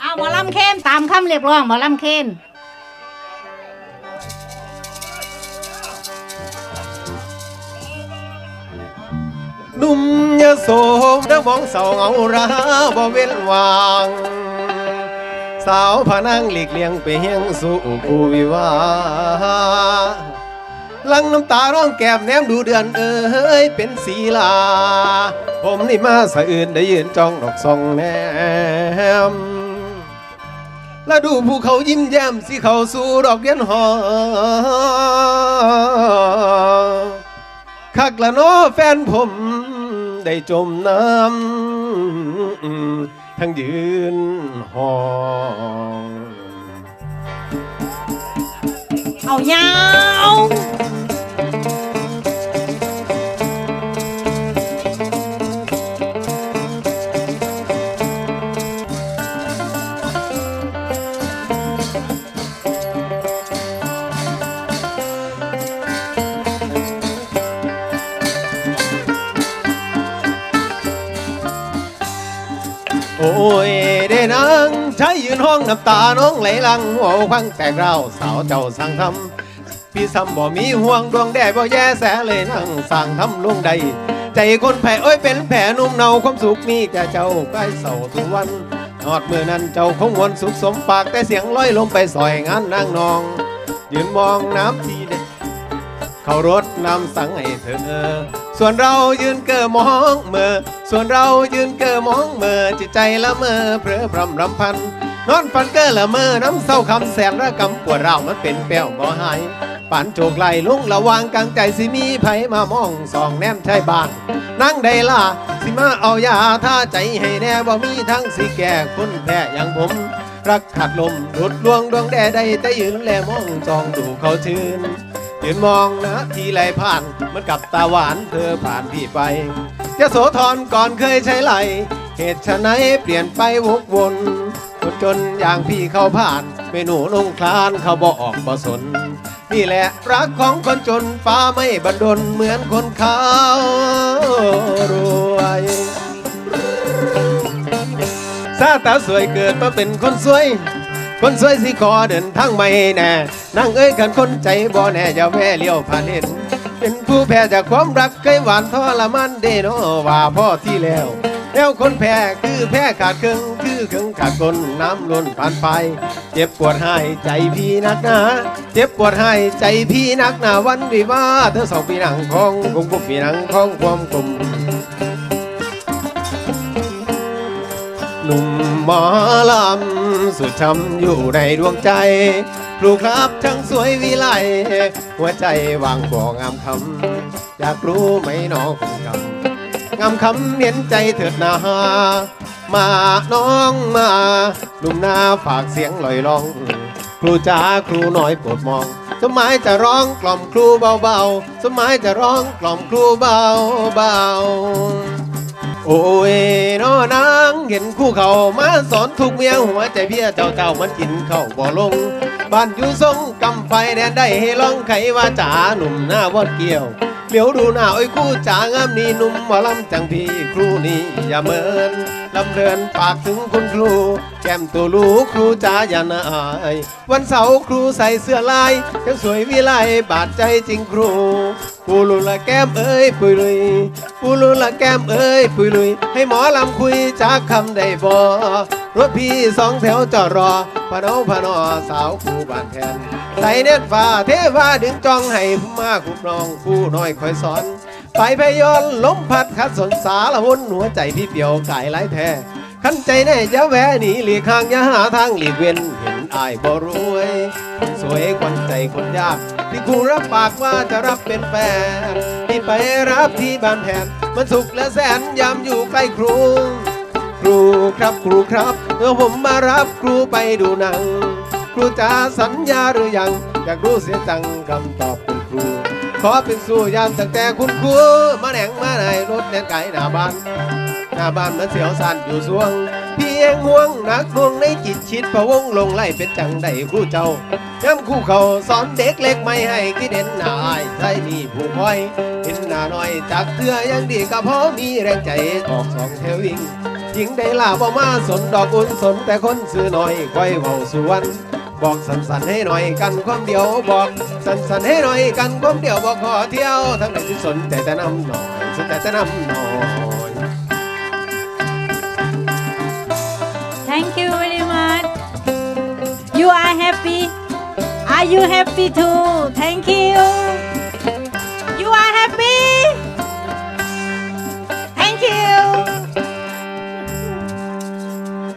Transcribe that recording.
เอาหมอลำเคนตามคำเรียกร้องหมอลำเคนหนุ่มยะโสเด้อมองเสาเงาราบ่เว้นวาง สาวพานังหลีกเลี่ยงไปเฮียงสู่ผู้วิวาลังน้ำตาร้องแก้มแนมดูเดือนเอ้ยเป็นสีลา ผมนี่มาสะอื่นได้ยืนจ้องดอกซองแนม แล้วดูภูเขายิ้มแย้มสิเขาสู่ดอกเย็นหอมคักละเน้อแฟนผม ได้จมน้ำทั้งยืนห้องเอายาว โอ้ยได้นางใช้ยืนห้องน้ำตาน้องไหลลังหัวควังแตกเราสาวเจ้าสั่งทำพี่ซ้ำบ่มีห่วงดวงแด่บ่แย่แสเลยนั่งสั่งทำลงใด ใจคนแผ่โอ้ยเป็นแผลนุ่มเนาความสุขมีแต่เจ้าใกล้เศร้าทุกวันนอดมือนั้นเจ้าคงวนสุขสมปากแต่เสียงลอยลมไปสอยงานนางนอง ยืนมองน้ำทีเด็ดเขารถนำสั่งให้เธอ ส่วนเรายืนเกอมองเมื่อส่วนเรายืนเกอมองเมื่อจิตใจละเมอเพลอพรำรำพัน นอนฝันเกอละเมอน้ำเศร้าคำแสนระกำปวดเรามันเป็นแป้วบ่หายปันโจกไหลลุงระวางกลางใจสิมีไผมามองสองแนมชายบ้านนั่งได้ล่ะสิมาเอายาท่าใจให้แน่บ่มีทั้งสิแก่คนแพ้อย่างผม รักขาดลมรุดลวงดวงแดได้แต่ยืนแลมองจองดูเขาชื่น ยืนมองนะทีไรผ่านเหมันกับตาหวานเธอผ่านพี่ไปจะโสธรก่อนเคยใช้ไหล เหตุฉะไหนเปลี่ยนไปวกวนคนจนอย่างพี่เข้าผ่าน เมนูนงคลานเขาบอกออกบ่สน นี่แหละรักของคนจนฟ้าไม่บันดลเหมือนคนขาวรวยซาตาสวยเกิดมาเป็นคนสวย คนสวยสิขอเดินทางไม่แน่ นั่งเอ้ยกันคนใจบ่แน่อย่าแว่เลี้ยวผ่านเห็นเป็นผู้แพ้จากความรักเคยหวานทรมานเดโนว่าพ่อที่แล้วแล้วคนแพ้คือแพ้ขาดครึ่งคือครึ่งขาดคนน้ำล้นผ่านไป เจ็บปวดหายใจพี่นักหนาเจ็บปวดหายใจพี่นักหนาวันวิวาเธอสองปีหนังของคงพวกปีหนังของความกลุ่มหนุ่มหมอลำสุดช้ำอยู่ในดวงใจ ครูครับทั้งสวยวิไลหัวใจวางบ่องามคำอยากรู้ไหมหนอคุณกำงามคำเห็นใจเถิดนามาน้องมาหนุ่มหน้าฝากเสียงลอยลอง ครูจ๋าครูน้อยโปรดมอง สมัยจะร้องกล่อมครูเบาๆ สมัยจะร้องกล่อมครูเบาๆ โอ้ยน้อนางเห็นคู่เขามาสอนทุกเมียหัวใจเพี้ยเจ้าเจ้ามันกินเข้าบ่ลง บ้านอยู่ทรงกำไฟแดนได้ให้ลองไขว่าจ๋าหนุ่มหน้าวอดเกี่ยวเหลียวดูหน้าโอ้ยคู่จ๋างามนี่หนุ่มหมอลำจังพี่ครูนี่อย่าเมินลำเดินฝากถึงคุณครู แก้มตัวลูกครูจ๋าอย่านายวันเสาร์ครูใส่เสื้อลายยังสวยวิไลบาดใจจริงครูปูลุละแก้มเอ้ยปุยลุยปูลุละแก้มเอ้ยปุยลุยให้หมอลำคุยจากคำได้บ่ รถพี่สองแถวจอดรอพนาพนอสาวคู่บ้านแทนใส่เน็ตฟ้าเทวาดึงจองให้ผู้มาคุ้มน้องผู้น้อยคอยสอนไปพยอนลมพัดคัดสนสารหุนหัวใจพี่เปียวกายไหลแท้ขันใจแน่จะแวหนีหลีกทางอย่าหาทางหลีกเว้นเห็นอายบ่รวยสวยควันใจคนยาก ที่ครูรับปากว่าจะรับเป็นแฟนที่ไปรับที่บ้านแผนมันสุขและแสนยามอยู่ใกล้ครู ครับครูครับเมื่อผมมารับครูไปดูหนัง ครูจะสัญญาหรือยัง อยากรู้เสียจังคำตอบคุณครู ขอเป็นสู้ยามตั้งแต่คุณครูมาแหนงมาในรถแล่นไก่หน้าบ้าน หน้าบ้านมันเสียวสันอยู่สวง พียงห่วงนักห่วงในจิตชิดพะวงลงไล่เป็นจังใดครูเจ้าย้ำคู่เขาสอนเด็กเล็กไม่ให้คิดเห็นหน้าอายใจนี่ผู้คอย เห็นหน้าน้อยจากเถื่อยังดีก็พอมีแรงใจออกสองแถววิ่ง หญิงได้ลาบ่มาสนดอกอุ่นสนแต่คนซื้อหน่อยคอยเว้าสวนบอกสันสันให้หน่อยกันความเดียวบอกสันสันให้หน่อยกันความเดียวบอกขอเที่ยวทั้งนั้นที่สนแต่แต่น้ำหน่อยสนแต่แต่น้ำหน่อย thank you very much you are happy are you happy too thank you You are happy